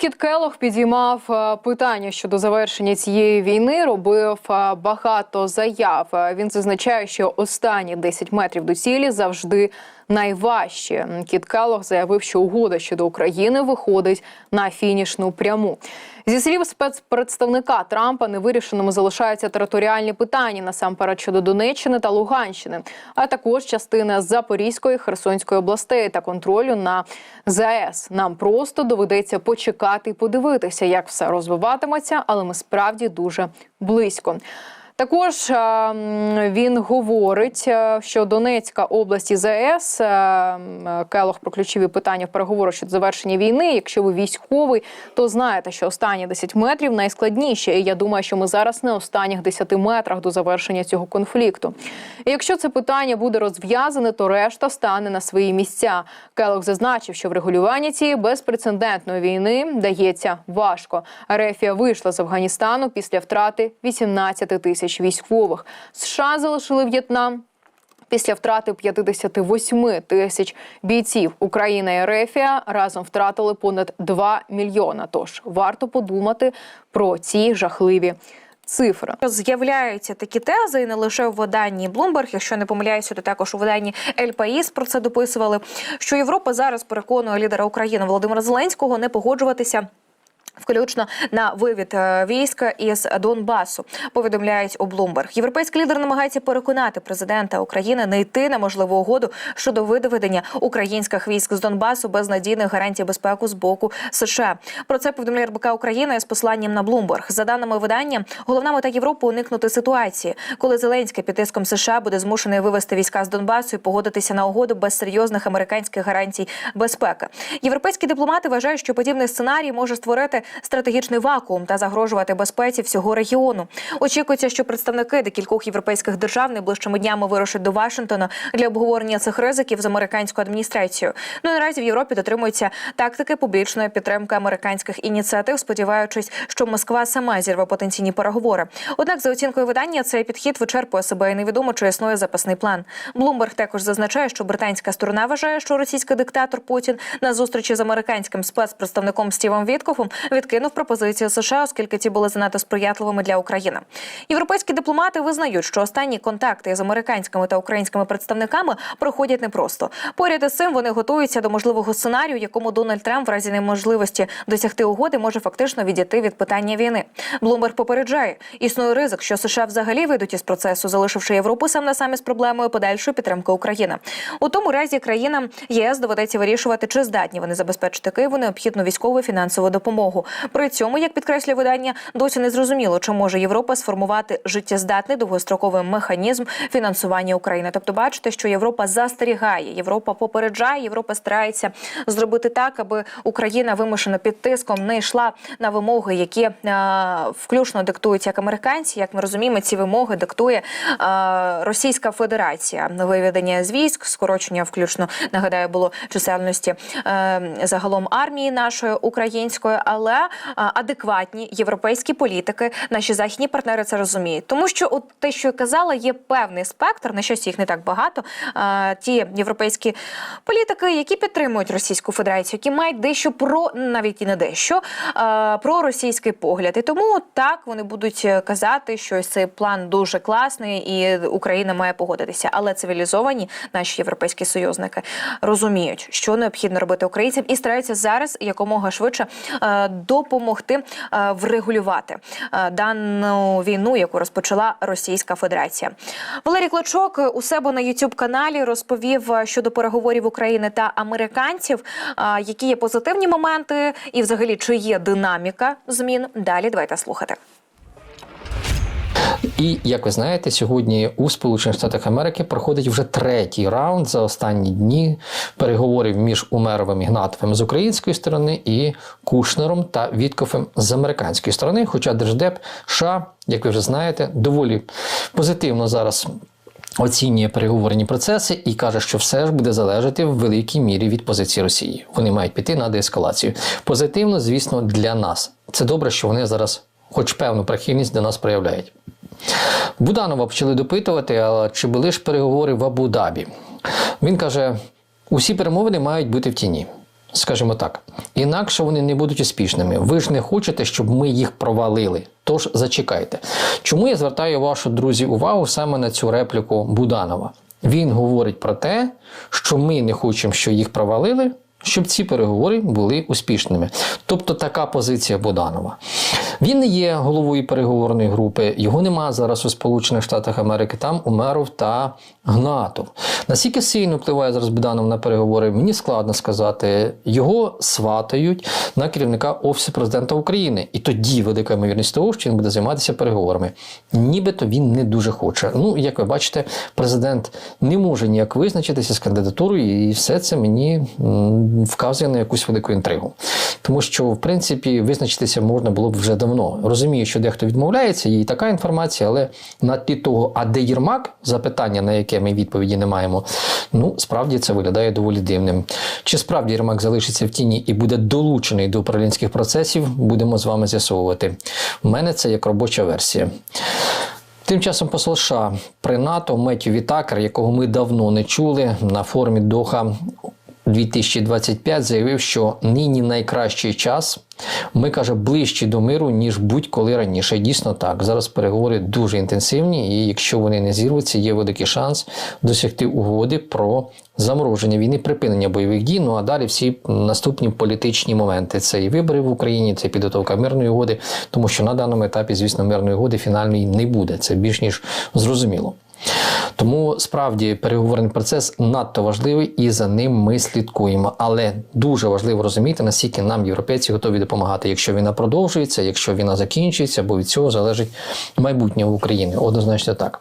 Кіт Келох підіймав е, питання щодо завершення цієї війни. Робив е, багато заяв. Е, Він зазначає, що останні 10 метрів до цілі завжди найважчі. Кіт Келох заявив, що угода щодо України виходить на фінішну пряму. Зі слів спецпредставника Трампа, невирішеними залишаються територіальні питання насамперед щодо Донеччини та Луганщини, а також частина Запорізької Херсонської областей та контролю на ЗАЕС. Нам просто доведеться почекати і подивитися, як все розвиватиметься, але ми справді дуже близько. Також е, він говорить, е, що Донецька область і ЗАЕС е, Келох про ключові питання в переговорах щодо завершення війни. Якщо ви військовий, то знаєте, що останні 10 метрів найскладніші. І я думаю, що ми зараз не останніх 10 метрах до завершення цього конфлікту. І якщо це питання буде розв'язане, то решта стане на свої місця. Келох зазначив, що врегулювання цієї безпрецедентної війни дається важко. Арефія вийшла з Афганістану після втрати 18 тисяч військових. США залишили В'єтнам. Після втрати 58 тисяч бійців Україна і Рефія разом втратили понад 2 мільйона. Тож варто подумати про ці жахливі цифри. З'являються такі тези, і не лише в виданні Bloomberg, якщо не помиляюся, то також у виданні El País про це дописували. Що Європа зараз переконує лідера України Володимира Зеленського не погоджуватися. Включно на вивід е, війська із Донбасу повідомляють у Bloomberg. Європейський лідер намагається переконати президента України не йти на можливу угоду щодо видаведення українських військ з Донбасу без надійних гарантій безпеки з боку США. Про це повідомляє РБК Україна з посланням на Bloomberg. За даними видання, головна мета Європи уникнути ситуації, коли Зеленський під тиском США буде змушений вивести війська з Донбасу і погодитися на угоду без серйозних американських гарантій безпеки. Європейські дипломати вважають, що подібний сценарій може створити стратегічний вакуум та загрожувати безпеці всього регіону. Очікується, що представники декількох європейських держав найближчими днями вирушать до Вашингтона для обговорення цих ризиків з американською адміністрацією. Ну наразі в Європі дотримуються тактики публічної підтримки американських ініціатив, сподіваючись, що Москва сама зірве потенційні переговори. Однак, за оцінкою видання, цей підхід вичерпує себе і невідомо, чи існує запасний план. Блумберг також зазначає, що британська сторона вважає, що російський диктатор Путін на зустрічі з американським спецпредставником Стівом Віткофом відкинув пропозиції США, оскільки ті були занадто сприятливими для України. Європейські дипломати визнають, що останні контакти з американськими та українськими представниками проходять непросто. Поряд із цим вони готуються до можливого сценарію, якому Дональд Трамп в разі неможливості досягти угоди може фактично відійти від питання війни. Блумберг попереджає, існує ризик, що США взагалі вийдуть із процесу, залишивши Європу сам на самі з проблемою подальшої підтримки України. У тому разі країнам ЄС доведеться вирішувати, чи здатні вони забезпечити Києву необхідну військову фінансову допомогу. При цьому, як підкреслює видання, досі не зрозуміло, чи може Європа сформувати життєздатний довгостроковий механізм фінансування України. Тобто, бачите, що Європа застерігає, Європа попереджає, Європа старається зробити так, аби Україна вимушена під тиском не йшла на вимоги, які е, включно диктують як американці. Як ми розуміємо, ці вимоги диктує е, Російська Федерація. Виведення з військ, скорочення, включно нагадаю, було чисельності е, загалом армії нашої української, але адекватні європейські політики, наші західні партнери це розуміють. Тому що, от те, що я казала, є певний спектр, на щось їх не так багато. Ті європейські політики, які підтримують Російську Федерацію, які мають дещо про навіть і не дещо про російський погляд. І тому так вони будуть казати, що цей план дуже класний, і Україна має погодитися. Але цивілізовані наші європейські союзники розуміють, що необхідно робити українцям, і стараються зараз якомога швидше е, допомогти е, врегулювати е, дану війну, яку розпочала Російська Федерація. Валерій Клочок у себе на youtube каналі розповів е, щодо переговорів України та американців, які є позитивні моменти, і взагалі чи є динаміка змін. Далі давайте слухати. І як ви знаєте, сьогодні у Сполучених Штатах Америки проходить вже третій раунд за останні дні переговорів між Умеровим і Гнатовим з української сторони і Кушнером та Віткофем з американської сторони. Хоча Держдеп США, як ви вже знаєте, доволі позитивно зараз. Оцінює переговорні процеси і каже, що все ж буде залежати в великій мірі від позиції Росії. Вони мають піти на деескалацію. Позитивно, звісно, для нас. Це добре, що вони зараз, хоч певну прихильність до нас проявляють. Буданова почали допитувати, чи були ж переговори в Абу-Дабі. Він каже: усі перемовини мають бути в тіні. скажімо так. Інакше вони не будуть успішними. Ви ж не хочете, щоб ми їх провалили. Тож зачекайте. Чому я звертаю вашу друзі увагу саме на цю репліку Буданова? Він говорить про те, що ми не хочемо, що їх провалили, щоб ці переговори були успішними. Тобто така позиція Буданова. Він не є головою переговорної групи, його нема зараз у Сполучених Штатах Америки, там Умеров та Гнатов. Наскільки сильно впливає зараз Буданов на переговори, мені складно сказати. Його сватають на керівника Офісу президента України. І тоді велика ймовірність того, що він буде займатися переговорами. Нібито він не дуже хоче. Ну, як ви бачите, президент не може ніяк визначитися з кандидатурою, і все це мені вказує на якусь велику інтригу. Тому що, в принципі, визначитися можна було б вже давно. Розумію, що дехто відмовляється, є і така інформація, але на тлі того, а де Єрмак, запитання, на яке ми відповіді не маємо, ну справді це виглядає доволі дивним. Чи справді Єрмак залишиться в тіні і буде долучений до управлінських процесів, будемо з вами з'ясовувати. У мене це як робоча версія. Тим часом посол США при НАТО Меттю Вітакер, якого ми давно не чули на форумі Доха 2025, заявив, що нині найкращий час. Ми каже, ближчі до миру, ніж будь-коли раніше. Дійсно так. Зараз переговори дуже інтенсивні, і якщо вони не зірвуться, є великий шанс досягти угоди про замороження війни, припинення бойових дій. Ну а далі всі наступні політичні моменти. Це і вибори в Україні, це підготовка мирної угоди, тому що на даному етапі, звісно, мирної угоди фінальної не буде. Це більш ніж зрозуміло. Тому справді переговорний процес надто важливий і за ним ми слідкуємо. Але дуже важливо розуміти, наскільки нам європейці готові допомагати, якщо війна продовжується, якщо війна закінчується, бо від цього залежить майбутнє України. Однозначно так.